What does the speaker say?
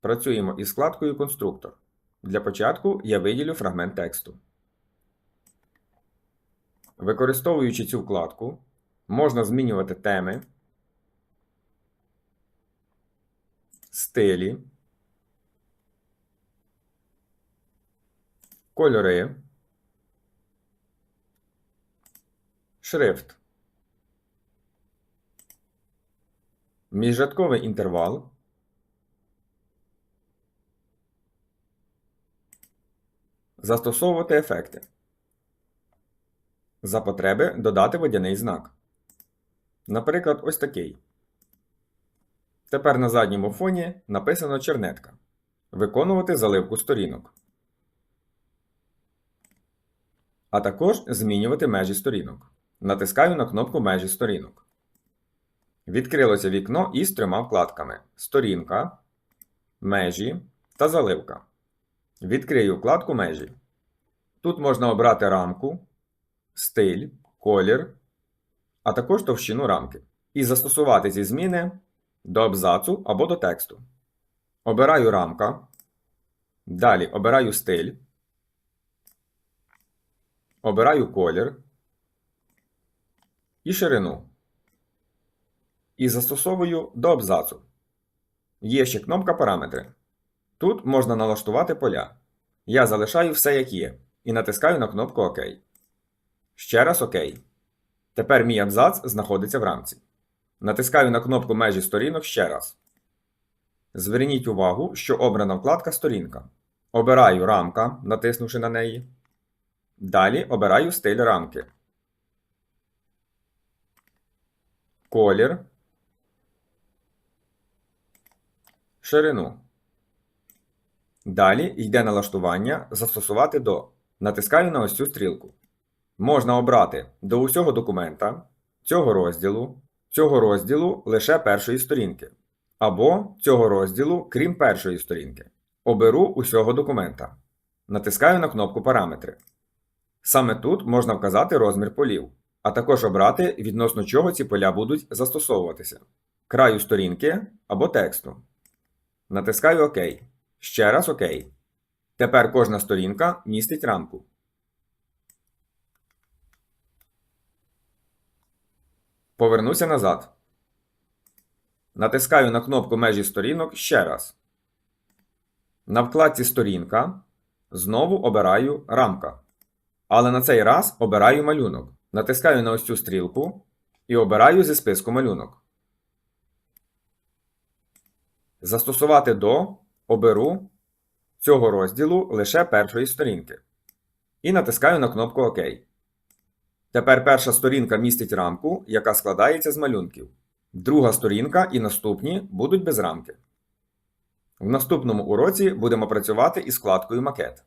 Працюємо із вкладкою Конструктор. Для початку я виділю фрагмент тексту. Використовуючи цю вкладку, можна змінювати теми, стилі, кольори, шрифт, міжрядковий інтервал, застосовувати ефекти. За потреби додати водяний знак. Наприклад, ось такий. Тепер на задньому фоні написано чернетка. Виконувати заливку сторінок. А також змінювати межі сторінок. Натискаю на кнопку Межі сторінок. Відкрилося вікно із трьома вкладками: Сторінка, Межі та Заливка. Відкрию вкладку Межі. Тут можна обрати рамку, стиль, колір, а також товщину рамки. І застосувати ці зміни до абзацу або до тексту. Обираю рамка. Далі обираю стиль. Обираю колір і ширину. І застосовую до абзацу. Є ще кнопка Параметри. Тут можна налаштувати поля. Я залишаю все як є і натискаю на кнопку ОК. Ще раз ОК. Тепер мій абзац знаходиться в рамці. Натискаю на кнопку межі сторінок ще раз. Зверніть увагу, що обрана вкладка Сторінка. Обираю рамка, натиснувши на неї. Далі обираю стиль рамки. Колір. Ширину. Далі йде налаштування Застосувати до. Натискаю на ось цю стрілку. Можна обрати до усього документа, цього розділу, цього розділу лише першої сторінки. Або цього розділу, крім першої сторінки. Оберу усього документа. Натискаю на кнопку Параметри. Саме тут можна вказати розмір полів, а також обрати, відносно чого ці поля будуть застосовуватися. Краю сторінки або тексту. Натискаю ОК. Ще раз ОК. Тепер кожна сторінка містить рамку. Повернуся назад. Натискаю на кнопку межі сторінок ще раз. На вкладці Сторінка знову обираю рамка. Але на цей раз обираю малюнок. Натискаю на ось цю стрілку і обираю зі списку малюнок. Застосувати до оберу цього розділу лише першої сторінки. І натискаю на кнопку ОК. Тепер перша сторінка містить рамку, яка складається з малюнків. Друга сторінка і наступні будуть без рамки. В наступному уроці будемо працювати із складкою Макет.